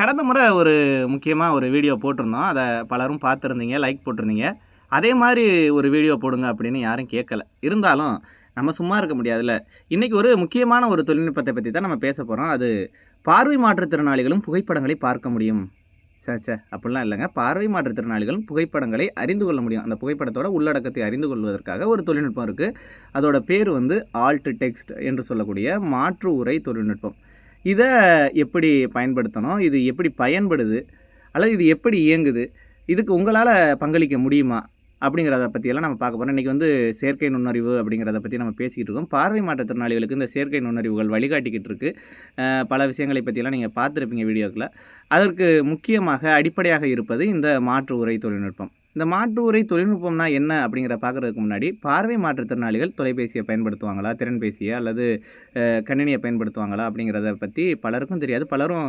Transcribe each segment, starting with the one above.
கடந்த முறை ஒரு முக்கியமாக ஒரு வீடியோ போட்டிருந்தோம். அதை பலரும் பார்த்துருந்தீங்க லைக் போட்டிருந்தீங்க. அதே மாதிரி ஒரு வீடியோ போடுங்க அப்படின்னு யாரும் கேட்கல. இருந்தாலும் நம்ம சும்மா இருக்க முடியாதுல்ல. இன்றைக்கி ஒரு முக்கியமான ஒரு தொழில்நுட்பத்தை பற்றி தான் நம்ம பேச போகிறோம் அது பார்வை மாற்றுத்திறனாளிகளும் புகைப்படங்களை பார்க்க முடியும். சே சே அப்படிலாம் இல்லைங்க. பார்வை மாற்றுத்திறனாளிகளும் புகைப்படங்களை அறிந்து கொள்ள முடியும். அந்த புகைப்படத்தோட உள்ளடக்கத்தை அறிந்து கொள்வதற்காக ஒரு தொழில்நுட்பம் இருக்குது அதோட பேர் வந்து ஆல்ட் டெக்ஸ்ட் என்று சொல்லக்கூடிய மாற்று உரை தொழில்நுட்பம். இதை எப்படி பயன்படுத்தணும்? இது எப்படி பயன்படுது? அல்லது இது எப்படி இயங்குது? இதுக்கு உங்களால் பங்களிக்க முடியுமா? அப்படிங்கிறத பற்றியெல்லாம் நம்ம பார்க்க போகிறோம் இன்றைக்கி வந்து செயற்கை நுண்ணறிவு அப்படிங்கிறத பற்றி நம்ம பேசிக்கிட்டு இருக்கோம். பார்வை மாற்றுத்திறனாளிகளுக்கு இந்த செயற்கை நுண்ணறிவுகள் வழிகாட்டிக்கிட்டு இருக்குது பல விஷயங்களை பற்றியெல்லாம் நீங்கள் பார்த்துருப்பீங்க வீடியோக்களை அதற்கு முக்கியமாக அடிப்படையாக இருப்பது இந்த மாற்று உரை தொழில்நுட்பம். இந்த மாற்று உரை தொழில்நுட்பம்னா என்ன அப்படிங்கிற பார்க்குறதுக்கு முன்னாடி பார்வை மாற்றுத்திறனாளிகள் தொலைபேசியை பயன்படுத்துவாங்களா திறன்பேசியை அல்லது கணினியை பயன்படுத்துவாங்களா அப்படிங்கிறத பற்றி பலருக்கும் தெரியாது. பலரும்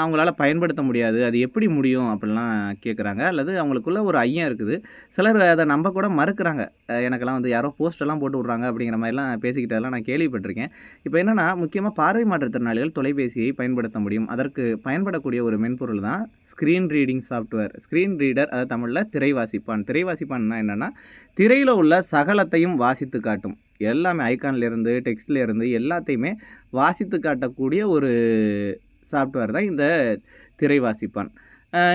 அவங்களால பயன்படுத்த முடியாது. அது எப்படி முடியும் அப்படிலாம் கேட்குறாங்க அல்லது அவங்களுக்குள்ள ஒரு ஐயம் இருக்குது. சிலர் அதை நம்ப கூட மறுக்கிறாங்க. எனக்கெல்லாம் வந்து யாரோ போஸ்டெல்லாம் போட்டு விட்றாங்க அப்படிங்கிற மாதிரிலாம் பேசிக்கிட்டதெல்லாம் நான் கேள்விப்பட்டிருக்கேன். இப்போ என்னென்னா முக்கியமாக பார்வை மாற்றுத்திறனாளிகள் தொலைபேசியை பயன்படுத்த முடியும். அதற்கு பயன்படக்கூடிய ஒரு மென்பொருள் தான் screen reading software screen reader அது தமிழில் திரை வாசிப்பான் திரை வாசிப்பான்னா என்னென்னா திரையில் உள்ள சகலத்தையும் வாசித்து காட்டும். எல்லாமே ஐக்கான்லேருந்து டெக்ஸ்ட்லேருந்து எல்லாத்தையுமே வாசித்து காட்டக்கூடிய ஒரு சாஃப்ட்வேர் தான் இந்த திரை வாசிப்பான்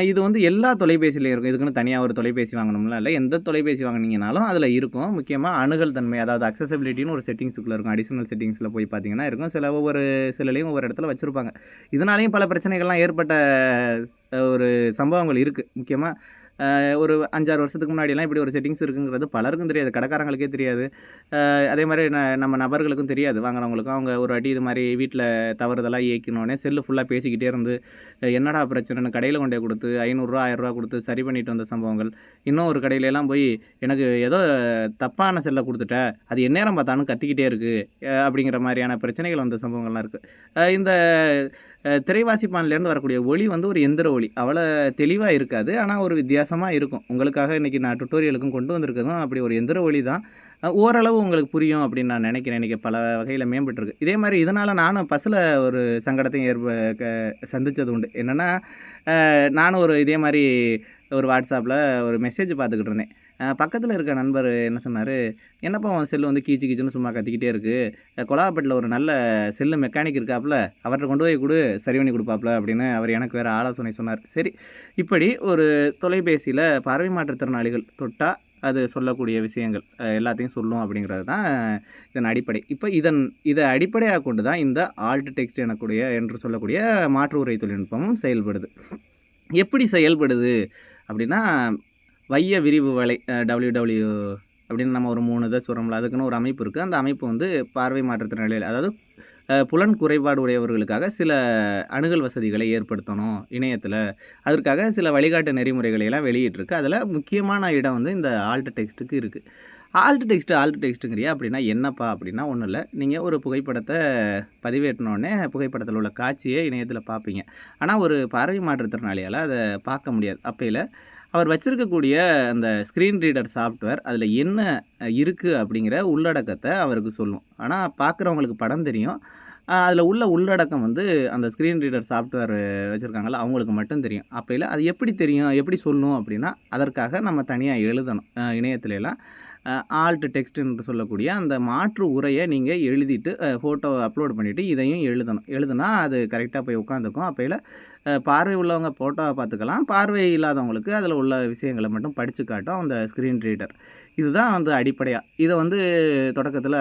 இது வந்து எல்லா தொலைபேசியிலையும் இருக்கும். இதுக்குன்னு தனியாக ஒரு தொலைபேசி வாங்கணும்லாம் இல்லை. எந்த தொலைபேசி வாங்கினீங்கனாலும் அதில் இருக்கும். முக்கியமாக அணுகல் தன்மை அதாவது அக்சசபிலிட்டின்னு ஒரு செட்டிங்ஸுக்குள்ளே இருக்கும். அடிஷனல் செட்டிங்ஸில் போய் பார்த்தீங்கன்னா இருக்கும். சில ஒவ்வொரு சிலலையும் ஒவ்வொரு இடத்துல வச்சுருப்பாங்க. இதனாலேயும் பல பிரச்சனைகள்லாம் ஏற்பட்ட ஒரு சம்பவங்கள் இருக்குது முக்கியமாக ஒரு அஞ்சாறு வருஷத்துக்கு முன்னாடிலாம் இப்படி ஒரு செட்டிங்ஸ் இருக்குங்கிறது பலருக்கும் தெரியாது. கடைக்காரங்களுக்கே தெரியாது. அதே மாதிரி ந- நம்ம நபர்களுக்கும் தெரியாது வாங்குறவங்களுக்கும். அவங்க ஒரு அடி இது மாதிரி வீட்டில் தவறுதலாக இயக்கினோடனே செல்லு ஃபுல்லாக பேசிக்கிட்டே இருந்து என்னடா பிரச்சனைன்னு கடையில் கொண்டே கொடுத்து ஐநூறுரூவா ஆயிரரூவா கொடுத்து சரி பண்ணிட்டு வந்த சம்பவங்கள். இன்னும் ஒரு கடையிலலாம் போய் எனக்கு ஏதோ தப்பான செல்லை கொடுத்துட்ட. அது எந்நேரம் பார்த்தாலும் கத்திக்கிட்டே இருக்குது அப்படிங்கிற மாதிரியான பிரச்சனைகள் வந்த சம்பவங்கள்லாம் இருக்குது இந்த திரைவாசிப்பான்லேருந்து வரக்கூடிய ஒளி வந்து ஒரு எந்திர ஒளி. அவ்வளோ தெளிவாக இருக்காது. ஆனால் ஒரு வித்தியாசமாக இருக்கும். உங்களுக்காக இன்றைக்கி நான் டுட்டோரியலுக்கும் கொண்டு வந்திருக்கதும் அப்படி ஒரு எந்திர ஒளி தான். ஓரளவு உங்களுக்கு புரியும் அப்படின்னு நான் நினைக்கிறேன். இன்றைக்கி பல வகையில் மேம்பட்டுருக்கு. இதே மாதிரி இதனால் நானும் பஸ்ஸில் ஒரு சங்கடத்தையும் ஏற்ப க சந்தித்தது உண்டு. என்னென்னா நானும் ஒரு இதே மாதிரி ஒரு வாட்ஸ்அப்பில் ஒரு மெசேஜ் பார்த்துக்கிட்டு இருந்தேன். பக்கத்தில் இருக்க நண்பர் என்ன சொன்னார் என்னப்பா அவன் செல்லு வந்து கீச்சு கீச்சுன்னு சும்மா கத்திக்கிட்டே இருக்குது கொலாப்பட்டில் ஒரு நல்ல செல்லு மெக்கானிக் இருக்காப்புல அவர்கிட்ட கொண்டு போய் கொடு சரி பண்ணி கொடுப்பாப்புல அப்படின்னு அவர் எனக்கு வேறு ஆலோசனை சொன்னார். சரி இப்படி ஒரு தொலைபேசியில் பார்வை மாற்றுத்திறனாளிகள் தொட்டால் அது சொல்லக்கூடிய விஷயங்கள் எல்லாத்தையும் சொல்லும் அப்படிங்கிறது தான் இதன் அடிப்படை. இப்போ இதன் இதை அடிப்படையாக கொண்டு தான் இந்த ஆல்ட் டெக்ஸ்ட் எனக்கூடிய என்று சொல்லக்கூடிய மாற்று உரை தொழில்நுட்பமும் செயல்படுது. எப்படி செயல்படுது அப்படின்னா வைய விரிவு வலை டபிள்யூ டபிள்யூ அப்படின்னு நம்ம ஒரு மூணு இதை சொல்கிறோம்ல அதுக்குன்னு ஒரு அமைப்பு இருக்குது அந்த அமைப்பு வந்து பார்வை மாற்றுத்திறனாளிகள் அதாவது புலன் குறைபாடு உடையவர்களுக்காக சில அணுகல் வசதிகளை ஏற்படுத்தணும் இணையத்தில். அதற்காக சில வழிகாட்டு நெறிமுறைகளை எல்லாம் வெளியிட்டிருக்கு. அதில் முக்கியமான இடம் வந்து இந்த ஆல்ட் டெக்ஸ்ட்டுக்கு இருக்குது ஆல்ட் டெக்ஸ்ட் ஆல்ட் டெக்ஸ்ட்டுங்கிறியா அப்படின்னா என்னப்பா அப்படின்னா ஒன்றும் இல்லை. நீங்கள் ஒரு புகைப்படத்தை பதிவேற்றினோடனே புகைப்படத்தில் உள்ள காட்சியை இணையத்தில் பார்ப்பீங்க. ஆனால் ஒரு பார்வை மாற்றுத்திறனாளியால் அதை பார்க்க முடியாது. அப்பையில் அவர் வச்சிருக்கக்கூடிய அந்த ஸ்க்ரீன் ரீடர் சாஃப்ட்வேர் அதில் என்ன இருக்குது அப்படிங்கிற உள்ளடக்கத்தை அவருக்கு சொல்லும். ஆனால் பார்க்குறவங்களுக்கு படம் தெரியும். அதில் உள்ள உள்ளடக்கம் வந்து அந்த ஸ்க்ரீன் ரீடர் சாஃப்ட்வேர் வச்சுருக்காங்கள அவங்களுக்கு மட்டும் தெரியும். அப்பையில் அது எப்படி தெரியும் எப்படி சொல்லணும் அப்படின்னா அதற்காக நம்ம தனியாக எழுதணும். இணையத்துலலாம். ஆல்ட் டெக்ஸ்ட் என்று சொல்லக்கூடிய அந்த மாற்று உரையை நீங்கள் எழுதிட்டு ஃபோட்டோ அப்லோட் பண்ணிவிட்டு இதையும் எழுதணும். எழுதுனா அது கரெக்டாக போய் உட்காந்துக்கும். அப்பையில் பார்வை உள்ளவங்க ஃபோட்டோவை பார்த்துக்கலாம். பார்வை இல்லாதவங்களுக்கு அதில் உள்ள விஷயங்களை மட்டும் படித்து காட்டும் அந்த ஸ்க்ரீன் ரீடர் இதுதான் வந்து அடிப்படையாக இதை வந்து தொடக்கத்தில்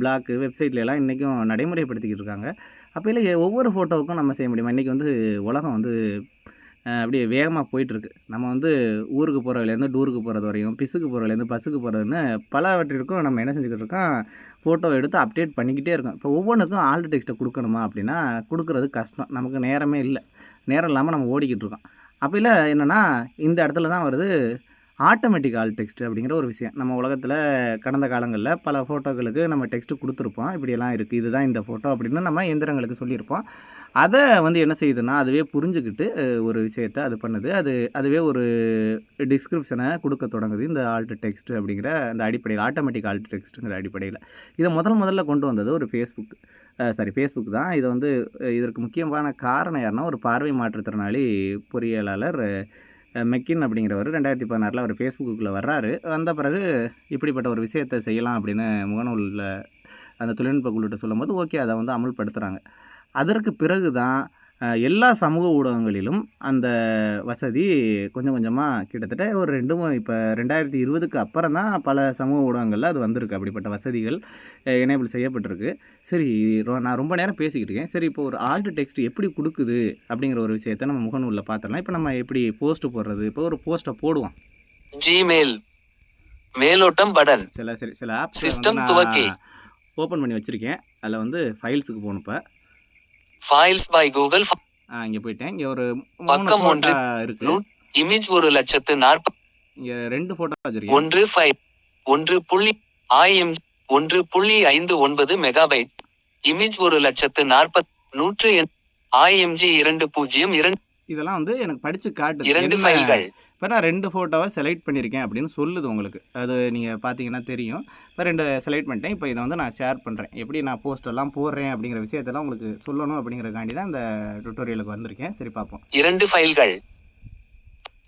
பிளாக்கு வெப்சைட்ல எல்லாம் இன்றைக்கும் நடைமுறைப்படுத்திக்கிட்டு இருக்காங்க. அப்பையில் ஒவ்வொரு ஃபோட்டோவுக்கும் நம்ம செய்ய முடியுமா? இன்றைக்கி வந்து உலகம் வந்து அப்படியே வேகமாக போயிட்டுருக்கு. நம்ம வந்து ஊருக்கு போகிறதுலேருந்து டூருக்கு போகிறது வரையும் பிசுக்கு போகிறதுலேருந்து பஸ்ஸுக்கு போகிறதுன்னு பலவற்றிற்கும் நம்ம என்ன செஞ்சுக்கிட்டு இருக்கோம்? ஃபோட்டோ எடுத்து அப்டேட் பண்ணிக்கிட்டே இருக்கோம். இப்போ ஒவ்வொன்றுக்கும் ஆல்ட் டெக்ஸ்ட்டை கொடுக்கணுமா அப்படின்னா கொடுக்குறது கஷ்டம். நமக்கு நேரமே இல்லை. நேரம் இல்லாமல் நம்ம ஓடிக்கிட்டு இருக்கோம். அப்போல என்னென்னா இந்த இடத்துல தான் வருது ஆட்டோமேட்டிக் ஆல் டெக்ஸ்ட் அப்படிங்கிற ஒரு விஷயம். நம்ம உலகத்தில் கடந்த காலங்களில் பல ஃபோட்டோக்களுக்கு நம்ம டெக்ஸ்ட் கொடுத்துருப்போம். இப்படியெல்லாம் இருக்குது இதுதான் இந்த ஃபோட்டோ அப்படின்னு நம்ம எந்திரங்களுக்கு சொல்லியிருப்போம். அதை வந்து என்ன செய்யுதுன்னா அதுவே புரிஞ்சுக்கிட்டு ஒரு விஷயத்தை அது பண்ணுது. அது அதுவே ஒரு டிஸ்கிரிப்ஷனை கொடுக்க தொடங்குது இந்த ஆல்ட் டெக்ஸ்ட் அப்படிங்கிற அந்த அடிப்படையில் ஆட்டோமேட்டிக் ஆல்ட் டெக்ஸ்ட்டுங்கிற அடிப்படையில். இதை முதல் முதல்ல கொண்டு வந்தது ஒரு ஃபேஸ்புக் சாரி ஃபேஸ்புக் தான். இதை வந்து இதற்கு முக்கியமான காரணம் யாருன்னா ஒரு பார்வை மாற்றுத்திறனாளி பொறியியலாளர் மெக்கின் அப்படிங்கிறவர் ரெண்டாயிரத்தி பதினாறில் அவர் ஃபேஸ்புக்குள்ளே வர்றாரு. வந்த பிறகு இப்படிப்பட்ட ஒரு விஷயத்தை செய்யலாம் அப்படின்னு முகநூலில் அந்த தொழில்நுட்ப குழுட்ட சொல்லும்போது ஓகே அதை வந்து அமல்படுத்துகிறாங்க அதற்கு பிறகு தான் எல்லா சமூக ஊடகங்களிலும் அந்த வசதி கொஞ்சம் கொஞ்சமாக கிட்டத்தட்ட ஒரு ரெண்டு மூணு இப்போ ரெண்டாயிரத்தி இருபதுக்கு அப்புறம் தான் பல சமூக ஊடகங்களில் அது வந்திருக்கு. அப்படிப்பட்ட வசதிகள் எனேபிள் செய்யப்பட்டிருக்கு. சரி நான் ரொம்ப நேரம் பேசிக்கிட்டு இருக்கேன். சரி இப்போ ஒரு ஆல்ட் டெக்ஸ்ட் எப்படி கொடுக்குது அப்படிங்கிற ஒரு விஷயத்தை நம்ம முகநூலில் பார்த்துடலாம் இப்போ நம்ம எப்படி போஸ்ட் போடுறது? இப்போ ஒரு போஸ்ட்டை போடுவோம். ஜிமெயில் மேலோட்டம் படன். சில சரி சில System துவக்கி. ஓப்பன் பண்ணி வச்சுருக்கேன். அதில் வந்து ஃபைல்ஸுக்கு போகணும் இப்போ. ஃபைல்ஸ் பை கூகுள் இங்கே போயிட்டேன். இங்கே ஒரு பக்கம் ஒன்று. நூ- இமேஜ் ஒரு லட்சத்து நாற்பத்தி இங்கே ரெண்டு ஃபோட்டோ வச்சுருக்கேன். ஒன்று ஃபைல் ஒன்று புள்ளி ஆயிரம் ஒன்று புள்ளி ஐந்து ஒன்பது மெகாபைட் இமேஜ் ஒரு லட்சத்து நாற்பத் நூற்று எண் ஆயிஎம்ஜி இரண்டு பூஜ்ஜியம் இரண்டு இதெல்லாம் வந்து எனக்கு படித்து காட்டுது. இரண்டு ஃபைல்கள் இப்போ நான் ரெண்டு ஃபோட்டோவை செலக்ட் பண்ணியிருக்கேன் அப்படின்னு சொல்லுது உங்களுக்கு. அது நீங்கள் பார்த்தீங்கன்னா தெரியும். இப்போ ரெண்டு செலக்ட் பண்ணிட்டேன். இப்போ இதை வந்து நான் ஷேர் பண்ணுறேன் எப்படி நான் எல்லாம் போடுறேன் அப்படிங்கிற விஷயத்தெல்லாம் உங்களுக்கு சொல்லணும் அப்படிங்கிறக்காண்டி தான் இந்த டுட்டோரியலுக்கு வந்திருக்கேன். சரி பார்ப்போம். இரண்டு ஃபைல்கள்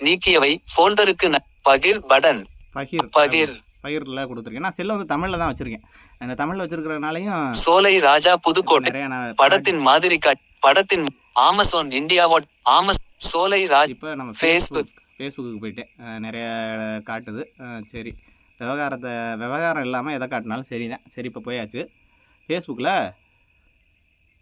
நீக்கியவை. ஃபோல்டருக்கு பகிர் படன் பகிர். பகிர். பகிரில் கொடுத்துருக்கேன். நான் செல்லை வந்து தமிழில் தான் வச்சுருக்கேன். அந்த தமிழில் வச்சுருக்கிறனாலையும் சோலை ராஜா புதுக்கோட்டை. படத்தின் மாதிரி படத்தின் ஆமசோன் இந்தியாவோட் ஆமஸ் சோலை ராஜ் இப்போ நம்ம. ஃபேஸ்புக் ஃபேஸ்புக்கு போயிட்டேன். நிறைய காட்டுது. சரி. விவகாரத்தை விவகாரம் இல்லாமல் எதை காட்டினாலும் சரி தான் சரி இப்போ போயாச்சு. ஃபேஸ்புக்கில்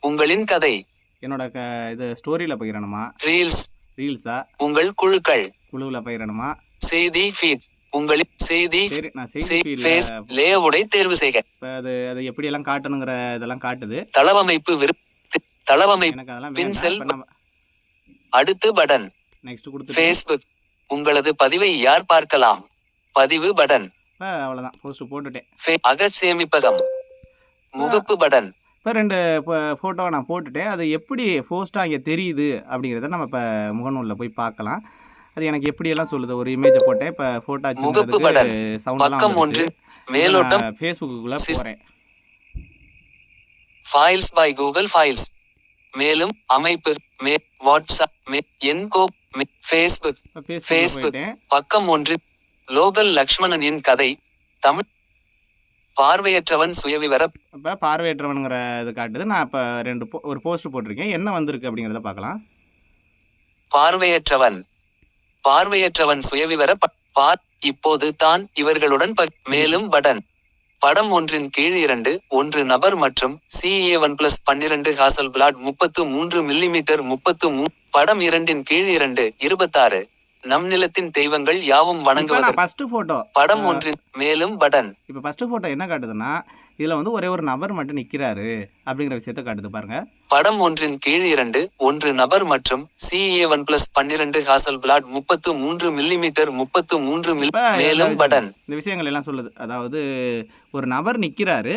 உங்களின் கதை. என்னோட க இது ஸ்டோரியில் பகிரணுமா? ரீல்ஸ் ரீல்ஸா உங்கள் குழுக்கள். குழுவில் பகிரணுமா? செய்தி ஃபீட் உங்களின் செய்தி சரி நான் செய்தி லேஅவுடை தேர்வு செய்க. இப்போ அது அது எப்படியெல்லாம் காட்டணுங்கிற இதெல்லாம் காட்டுது. தளவமைப்பு விருப்ப தளவமைப்பு எனக்கு அதெல்லாம் அடுத்து படன் நெக்ஸ்ட் கொடுத்துட்டு ஃபேஸ்புக் உங்களது பதிவை யார் பார்க்கலாம்? பதிவு இப்போ அவ்வளோதான் போஸ்ட் போட்டுட்டேன். ஃபே- அகச் சேமிப்பகம் முகப்பு படன். இப்போ ரெண்டு இப்போ ஃபோட்டோவை நான் போட்டுட்டேன். அது எப்படி போஸ்ட்டாக இங்கே தெரியுது அப்படிங்கிறத நம்ம இப்போ முகநூலில் போய் பார்க்கலாம். அது எனக்கு எப்படியெல்லாம் சொல்லுது? ஒரு இமேஜை போட்டேன். இப்போ ஃபோட்டோ பட்டன். சவுண்டெல்லாம் பக்கம் ஒன்று மேலோட்டம். ஃபேஸ்புக்குள்ளே போகிறேன் ஃபைல்ஸ் பை கூகுள் ஃபைல்ஸ் மேலும் அமைப்பு மே வாட்ஸ்அப் மே என்கோ ஃபேஸ்புக். போயிட்டேன். பக்கம் ஒன்று லோகல் லக்ஷ்மணனின் கதை தமிழ் பார்வையற்றவன் சுயவிவர இப்போ பார்வையற்றவனுங்கிற இது காட்டுது. நான் இப்போ ரெண்டு ஒரு போஸ்ட் போட்டிருக்கேன். என்ன வந்திருக்கு அப்படிங்கிறத பார்க்கலாம். பார்வையற்றவன் பார்வையற்றவன் சுயவிவர பார் இப்போது தான் இவர்களுடன் மேலும் படன். படம் ஒன்றின் கீழ் இரண்டு ஒன்று நபர் மற்றும் சிஏ ஒன் பிளஸ் பன்னிரண்டு ஹாசல் பிளாட் முப்பத்து மூன்று மில்லிமீட்டர் முப்பத்து மூ படம் இரண்டின் கீழ் இரண்டு இருபத்தாறு. நம் நிலத்தின் தெய்வங்கள் யாவும் வணங்குவது படம் ஒன்றின் மேலும் படன். இப்போ ஃபஸ்ட்டு ஃபோட்டோ என்ன காட்டுதுன்னா இதில் வந்து ஒரே ஒரு நபர் மட்டும் நிற்கிறாரு அப்படிங்கிற விஷயத்த காட்டுது பாருங்க. படம் ஒன்றின் கீழ் இரண்டு ஒன்று நபர் மற்றும் சிஏ ஒன் பிளஸ் பன்னிரண்டு ஹாசல் பிளாட் முப்பத்து மூன்று மில்லிமீட்டர் முப்பத்து மூன்று மில் மேலும் படன் இந்த விஷயங்கள் எல்லாம் சொல்லுது. அதாவது ஒரு நபர் நிற்கிறாரு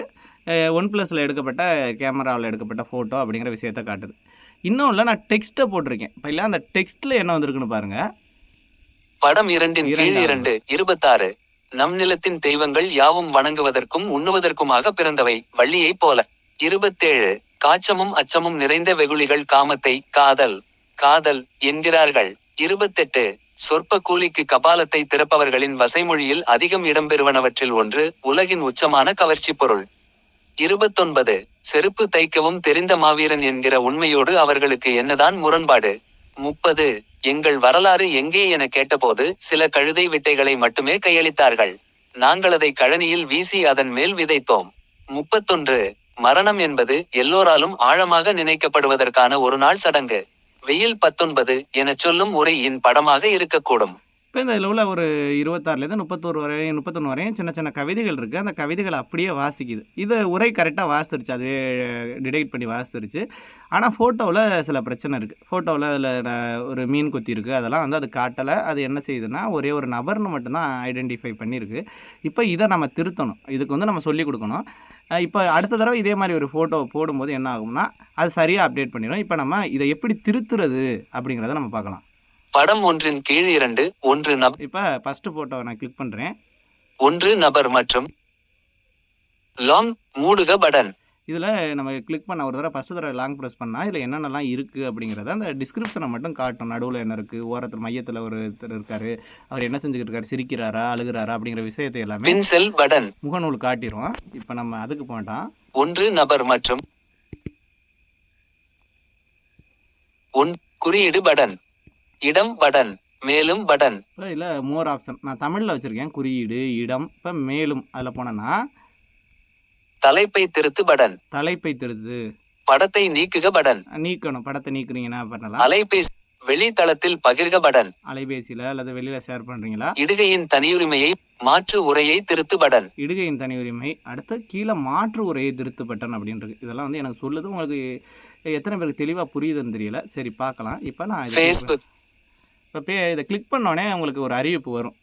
ஒன் ப்ளஸில் எடுக்கப்பட்ட கேமராவில் எடுக்கப்பட்ட ஃபோட்டோ அப்படிங்கிற விஷயத்த காட்டுது. இன்னும் இல்லை நான் டெக்ஸ்ட்டை போட்டிருக்கேன். இப்போ இல்லை அந்த டெக்ஸ்ட்டில் என்ன வந்திருக்குன்னு பாருங்க. படம் இரண்டின் கீழ். இரண்டு இருபத்தாறு. நம் நிலத்தின் தெய்வங்கள் யாவும் வணங்குவதற்கும் உண்ணுவதற்குமாக பிறந்தவை. வள்ளியைப் போல. இருபத்தேழு. காச்சமும் அச்சமும் நிறைந்த வெகுளிகள் காமத்தை காதல். காதல் என்கிறார்கள். இருபத்தெட்டு. சொற்ப கூலிக்கு கபாலத்தை திறப்பவர்களின் வசைமொழியில் அதிகம் இடம்பெறுவனவற்றில் ஒன்று உலகின் உச்சமான கவர்ச்சிப் பொருள். இருபத்தொன்பது. செருப்பு தைக்கவும் தெரிந்த மாவீரன் என்கிற உண்மையோடு அவர்களுக்கு என்னதான் முரண்பாடு. முப்பது. எங்கள் வரலாறு எங்கே என கேட்டபோது சில கழுதை விட்டைகளை மட்டுமே கையளித்தார்கள். நாங்கள் அதை கழனியில் வீசி அதன் மேல் விதைத்தோம். முப்பத்தொன்று. மரணம் என்பது எல்லோராலும் ஆழமாக நினைக்கப்படுவதற்கான ஒரு நாள் சடங்கு. வெயில் பத்தொன்பது எனச் சொல்லும் உரையின் படமாக இருக்கக்கூடும். இப்போ இந்த இதில் உள்ள ஒரு இருபத்தாறுலேருந்து முப்பத்தோரு வரையும் முப்பத்தொன்று வரையும் சின்ன சின்ன கவிதைகள் இருக்குது அந்த கவிதைகளை அப்படியே வாசிக்குது. இது உரை கரெக்டாக வாசிச்சிருச்சு. அது டிடெக்ட் பண்ணி வாசிச்சிருச்சு. ஆனால் ஃபோட்டோவில் சில பிரச்சனை இருக்குது ஃபோட்டோவில் அதில் ஒரு மீன் கொத்தி இருக்குது அதெல்லாம் வந்து அது காட்டலை. அது என்ன செய்யுதுன்னா ஒரே ஒரு நபர்னு மட்டும்தான் ஐடென்டிஃபை பண்ணியிருக்கு. இப்போ இதை நம்ம திருத்தணும். இதுக்கு வந்து நம்ம சொல்லிக் கொடுக்கணும். இப்போ அடுத்த தடவை இதே மாதிரி ஒரு ஃபோட்டோ போடும்போது என்ன ஆகும்னா அது சரியாக அப்டேட் பண்ணிடும் இப்போ நம்ம இதை எப்படி திருத்துறது அப்படிங்கிறத நம்ம பார்க்கலாம். படம் ஒன்றின் கீழ் இரண்டு ஒன்று நபர் இப்போ ஃபஸ்ட்டு ஃபோட்டோவை நான் கிளிக் பண்ணுறேன் ஒன்று நபர் மற்றும் லாங் மூடுக படன் இதில் நம்ம கிளிக் பண்ண ஒரு தடவை ஃபஸ்ட்டு தடவை லாங் ப்ரெஸ் பண்ணால் இதில் என்னென்னலாம் இருக்குது அப்படிங்கிறத அந்த டிஸ்கிரிப்ஷனை மட்டும் காட்டும். நடுவில் என்ன இருக்குது ஓரத்தில் மையத்தில் ஒருத்தர் இருக்கார். அவர் என்ன செஞ்சுக்கிட்டு இருக்காரு? சிரிக்கிறாரா? அழுகிறாரா? அப்படிங்கிற விஷயத்தை எல்லாமே பின்செல் படன் முகநூல் காட்டிடுவோம் இப்போ நம்ம அதுக்கு போட்டால் ஒன்று நபர் மற்றும் ஒன் குறியீடு படன் இடம் படன் மேலும் படன் இதில் மோர் ஆப்ஷன் நான் தமிழில் வச்சுருக்கேன். குறியீடு இடம். இப்போ மேலும் அதில் போனேன்னா தலைப்பை திருத்து படன் தலைப்பை திருத்து. படத்தை நீக்குக படன் நீக்கணும். படத்தை நீக்குறீங்கன்னா பண்ணலாம் அலைபேசி வெளித்தளத்தில் பகிர்க படன் அலைபேசியில் அல்லது வெளியில் ஷேர் பண்ணுறீங்களா இடுகையின் தனியுரிமையை மாற்று உரையை திருத்து படன் இடுகையின் தனி உரிமை அடுத்து கீழே மாற்று உரையை திருத்து பட்டன் அப்படின்றது. இதெல்லாம் வந்து எனக்கு சொல்லுது. உங்களுக்கு எத்தனை பேருக்கு தெளிவாக புரியுதுன்னு தெரியல. சரி பார்க்கலாம். இப்போ நான் ஃபேஸ்புக் இப்போ பே இதை கிளிக் பண்ணோடனே உங்களுக்கு ஒரு அறிவிப்பு வரும்.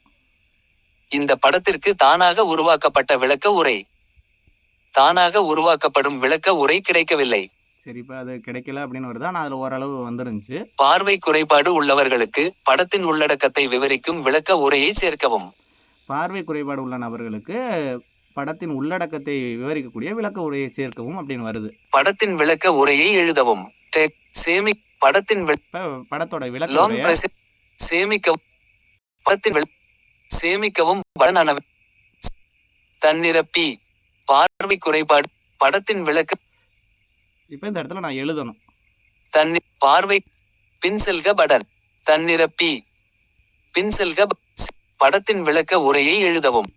இந்த படத்திற்கு தானாக உருவாக்கப்பட்ட விளக்க உரை. தானாக உருவாக்கப்படும் விளக்க உரை கிடைக்கவில்லை. சரி இப்போ அது கிடைக்கல அப்படின்னு வருது. ஆனால் அதில் ஓரளவு வந்துருந்துச்சு. பார்வை குறைபாடு உள்ளவர்களுக்கு படத்தின் உள்ளடக்கத்தை விவரிக்கும் விளக்க உரையை சேர்க்கவும். பார்வை குறைபாடு உள்ள நபர்களுக்கு படத்தின் உள்ளடக்கத்தை விவரிக்கக்கூடிய விளக்க உரையை சேர்க்கவும் அப்படின்னு வருது. படத்தின் விளக்க உரையை எழுதவும். டெக் சேமி படத்தின் வி- இப்போ படத்தோட விளக்க லாங் உரையை பிரஸ் சேமிக்கவும் படத்தின் விள- சேமிக்கவும் படனான தன்னிரப்பி பார்வை குறைபாடு படத்தின் விளக்க இப்போ இந்த இடத்துல நான் எழுதணும். தன்னி பார்வை பின்செல்க படன் தன்னிரப்பி பின்செல்க ப- படத்தின் விளக்க உரையை எழுதவும்.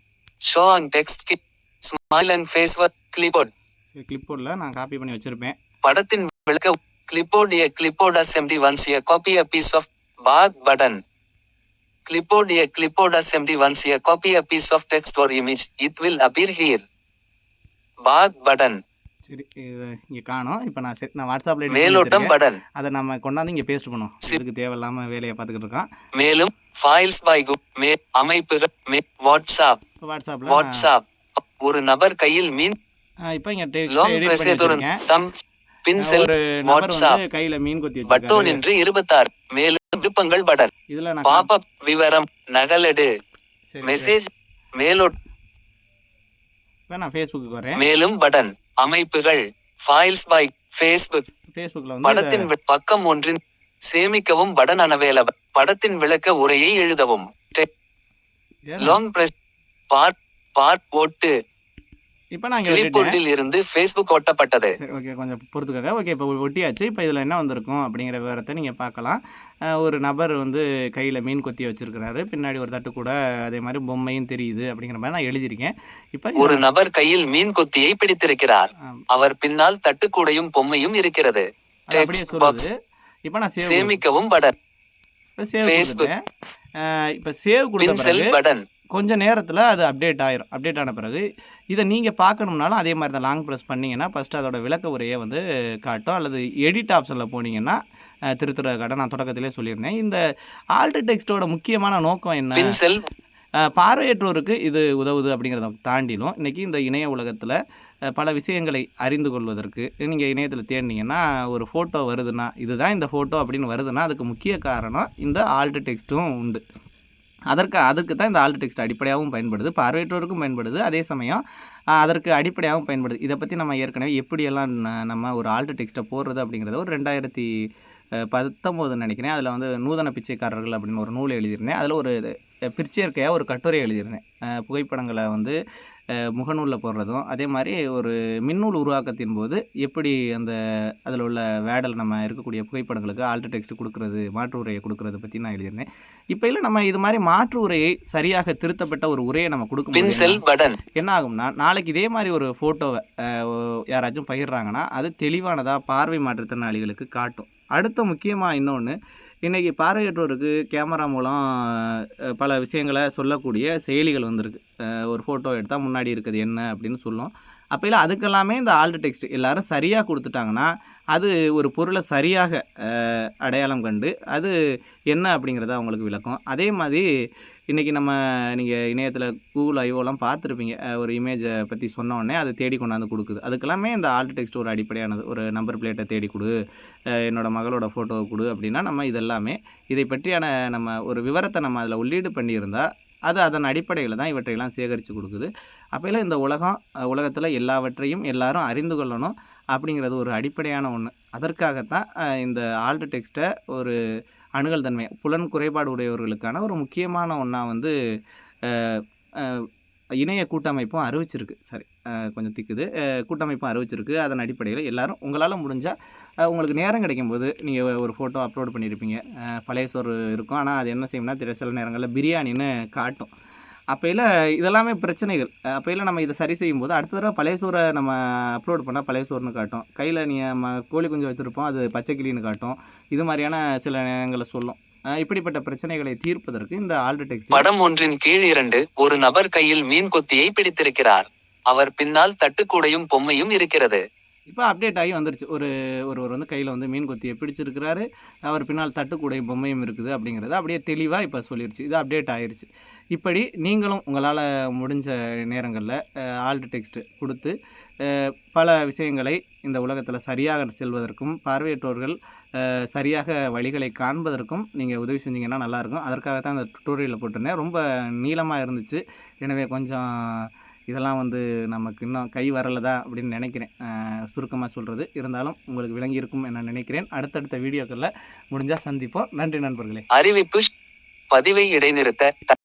Show and text smile and face clipboard சரி கிளிப்போர்டில் நான் காப்பி பண்ணி வச்சுருப்பேன். படத்தின் விளக்க clipboard a clipboard assembly once a copy a piece of bar button. Clipboard a clipboard assembly once a copy a piece of text or image. It will appear here. Bar button. சரி இது இங்கே காணோம். இப்போ நான் சரி நான் வாட்ஸ்அப்பில் மேலோட்டம் button அதை நம்ம கொண்டாந்து இங்கே பேஸ்ட் பண்ணுவோம் இதுக்கு தேவையில்லாமல் வேலையை பார்த்துக்கிட்டு இருக்கான் மேலும் ஃபைல்ஸ் பை மே அமைப்புகள் மே வாட்ஸ்அப் இப்போ வாட்ஸ்அப்பில் வாட்ஸ்அப் ஒரு நபர் கையில் மீன் இப்போ இங்கே டெக்ஸ்ட் தம் பின்செல் வாட்ஸ்அப் கையில் மீன் கொத்தி பட்டோன் என்று இருபத்தாறு. மேலும் விருப்பங்கள் நான் பாப்பப் விவரம் நகலெடு மெசேஜ் மேலோட். மேலும் பட்டன் அமைப்புகள் ஃபைல்ஸ் பை ஃபேஸ்புக் படத்தின் பக்கம் ஒன்றின் சேமிக்கவும் பட்டன் அனவேலபிள் படத்தின் விளக்க உரையை எழுதவும். லாங் பிரஸ் பார்ட் பார்ட் ஓட்டு இப்போ நான் கிளிப்போர்டில் இருந்து ஃபேஸ்புக் ஒட்டப்பட்டது. ஓகே கொஞ்சம் பொறுத்துக்கோங்க. ஓகே இப்போ ஒட்டியாச்சு. இப்போ இதில் என்ன வந்திருக்கும் அப்படிங்கிற விவரத்தை நீங்கள் பார்க்கலாம். ஒரு நபர் வந்து கையில் மீன் கொத்தி வச்சிருக்கிறாரு. பின்னாடி ஒரு தட்டு கூட அதே மாதிரி பொம்மையும் தெரியுது அப்படிங்கிற மாதிரி நான் எழுதியிருக்கேன். இப்போ ஒரு நபர் கையில் மீன் கொத்தியை பிடித்திருக்கிறார். அவர் பின்னால் தட்டுக்கூடையும் பொம்மையும் இருக்கிறது. இப்போ நான் சேமிக்கவும். கொடுத்துட்டேன். அஹ் இப்போ சேவ் கொடுத்த பிறகு கொஞ்ச நேரத்தில் அது அப்டேட் ஆயிரும். அப்டேட் ஆன பிறகு இதை நீங்கள் பார்க்கணும்னாலும் அதே மாதிரி தான். லாங் ப்ரெஸ் பண்ணிங்கன்னா ஃபஸ்ட்டு அதோட விளக்க உரையை வந்து காட்டும். அல்லது எடிட் ஆப்ஷனில் போனீங்கன்னா திருத்துற கடை நான் தொடக்கத்திலே சொல்லியிருந்தேன். இந்த ஆல்ட் டெக்ஸ்ட்டோட முக்கியமான நோக்கம் என்ன? பார்வையற்றோருக்கு இது உதவுது அப்படிங்கிறத தாண்டிலும் இன்றைக்கி இந்த இணைய உலகத்தில் பல விஷயங்களை அறிந்து கொள்வதற்கு நீங்கள் இணையத்தில் தேடினீங்கன்னா ஒரு ஃபோட்டோ வருதுன்னா இதுதான் இந்த ஃபோட்டோ அப்படின்னு வருதுன்னா அதுக்கு முக்கிய காரணம் இந்த ஆல்ட் டெக்ஸ்ட்டும் உண்டு. அதற்கு அதற்கு தான் இந்த ஆல்ட் டெக்ஸ்ட் அடிப்படையாகவும் பயன்படுது பார்வையற்றோருக்கும் பயன்படுது அதே சமயம் அதற்கு அடிப்படையாகவும் பயன்படுது. இதை பற்றி நம்ம ஏற்கனவே எப்படியெல்லாம் ந- நம்ம ஒரு ஆல்ட் டெக்ஸ்ட்டை போடுறது அப்படிங்கிறத ஒரு ரெண்டாயிரத்தி அஹ், பத்தொம்போது நினைக்கிறேன். அதில் வந்து நூதன பிச்சைக்காரர்கள் அப்படின்னு ஒரு நூல் எழுதியிருந்தேன். அதில் ஒரு அஹ், பிற்சேர்க்கையாக ஒரு கட்டுரை எழுதியிருந்தேன். புகைப்படங்களை வந்து முகநூலில் போடுறதும் அதே மாதிரி ஒரு மின்னூல் உருவாக்கத்தின் போது எப்படி அந்த அதில் உள்ள வேடல் நம்ம இருக்கக்கூடிய புகைப்படங்களுக்கு ஆல்ட் டெக்ஸ்ட் கொடுக்கறது மாற்று உரையை கொடுக்கறது பற்றி நான் எழுதியிருந்தேன். இப்போ இல்லை நம்ம இது மாதிரி மாற்று உரையை சரியாக திருத்தப்பட்ட ஒரு உரையை நம்ம பின்செல் பட்டன் என்ன ஆகும்னா நாளைக்கு இதே மாதிரி ஒரு ஃபோட்டோவை யாராச்சும் பகிர்றாங்கன்னா அது தெளிவானதாக பார்வை மாற்றுத்திறனாளிகளுக்கு காட்டும். அடுத்த முக்கியமாக இன்னொன்று இன்றைக்கி பார்வையற்றோருக்கு கேமரா மூலம் பல விஷயங்களை சொல்லக்கூடிய செயலிகள் வந்திருக்கு. ஒரு ஃபோட்டோ எடுத்தால் முன்னாடி இருக்குது என்ன அப்படின்னு சொல்லும். அப்போயில் அதுக்கெல்லாமே இந்த ஆல்ட் டெக்ஸ்ட் எல்லோரும் சரியாக கொடுத்துட்டாங்கன்னா அது ஒரு பொருளை சரியாக அடையாளம் கண்டு அது என்ன அப்படிங்கிறத அவங்களுக்கு விளக்கும். அதே மாதிரி இன்றைக்கி நம்ம நீங்கள் இணையத்தில் கூகுள் ஐஓலாம் பார்த்துருப்பீங்க. ஒரு இமேஜை பற்றி சொன்னோடனே அதை தேடி கொண்டாந்து கொடுக்குது. அதுக்கெல்லாமே இந்த ஆல்ட் டெக்ஸ்ட் ஒரு அடிப்படையானது. ஒரு நம்பர் பிளேட்டை தேடி கொடு. என்னோடய என்னோட மகளோட ஃபோட்டோவை கொடு அப்படின்னா நம்ம இதெல்லாமே இதை பற்றியான நம்ம ஒரு விவரத்தை நம்ம அதில் உள்ளீடு பண்ணியிருந்தால் அது அதன் அடிப்படையில் தான் இவற்றையெல்லாம் சேகரித்து கொடுக்குது. அப்போல்லாம் இந்த உலகம் உலகத்தில் எல்லாவற்றையும் எல்லாரும் அறிந்து கொள்ளணும் அப்படிங்கிறது ஒரு அடிப்படையான ஒன்று அதற்காகத்தான் இந்த ஆல்ட் டெக்ஸ்ட்டை ஒரு அணுகல் தன்மை புலன் குறைபாடு உடையவர்களுக்கான ஒரு முக்கியமான ஒன்றா வந்து இணைய கூட்டமைப்பும் அறிவிச்சிருக்கு. சரி கொஞ்சம் திக்குது. கூட்டமைப்பும் அறிவிச்சிருக்கு. அதன் அடிப்படையில் எல்லாரும் உங்களால் முடிஞ்சால் உங்களுக்கு நேரம் கிடைக்கும்போது நீங்கள் ஒரு ஃபோட்டோ அப்லோட் பண்ணியிருப்பீங்க பழைய சோறு இருக்கும். ஆனால் அது என்ன செய்யும்னா சில நேரங்களில் பிரியாணின்னு காட்டும். அப்பையில் இதெல்லாமே பிரச்சனைகள். அப்பையில் நம்ம இதை சரி செய்யும்போது அடுத்த தடவை பழைய சோறை நம்ம அப்லோட் பண்ணால் பழைய சோறுன்னு காட்டும். கையில் நீ நம்ம கோழி குஞ்சு வச்சுருப்போம் அது பச்சை கிளின்னு காட்டும். இது மாதிரியான சில நேரங்களை சொல்லும். இப்படிப்பட்ட பிரச்சனைகளை தீர்ப்பதற்கு இந்த ஆல்டு டெக்ஸ்ட் படம் ஒன்றின் கீழ் இரண்டு ஒரு நபர் கையில் மீன் கொத்தியை பிடித்திருக்கிறார். அவர் பின்னால் தட்டுக்கூடையும் பொம்மையும் இருக்கிறது. இப்போ அப்டேட் ஆகி வந்துருச்சு. ஒரு ஒருவர் வந்து கையில் வந்து மீன் கொத்தியை பிடிச்சிருக்கிறாரு. அவர் பின்னால் தட்டுக்கூடிய பொம்மையும் இருக்குது அப்படிங்கிறத அப்படியே தெளிவாக இப்போ சொல்லிருச்சு. இது அப்டேட் ஆயிடுச்சு இப்படி நீங்களும் உங்களால் முடிஞ்ச நேரங்களில் ஆல்ட் டெக்ஸ்ட் கொடுத்து பல விஷயங்களை இந்த உலகத்தில் சரியாக செல்வதற்கும் பார்வையற்றோர்கள் சரியாக வழிகளை காண்பதற்கும் நீங்கள் உதவி செஞ்சீங்கன்னா நல்லாயிருக்கும் அதற்காக தான் அந்த டுட்டோரியலில் போட்டிருந்தேன். ரொம்ப நீளமாக இருந்துச்சு. எனவே கொஞ்சம் இதெல்லாம் வந்து நமக்கு இன்னும் கை வரலதா அப்படின்னு நினைக்கிறேன். சுருக்கமாக சொல்கிறது இருந்தாலும் உங்களுக்கு விளங்கி இருக்கும் என நினைக்கிறேன். அடுத்தடுத்த வீடியோக்களில் முடிஞ்சால் சந்திப்போம். நன்றி நண்பர்களே. அறிவிப்பு பதிவை இடைநிறுத்த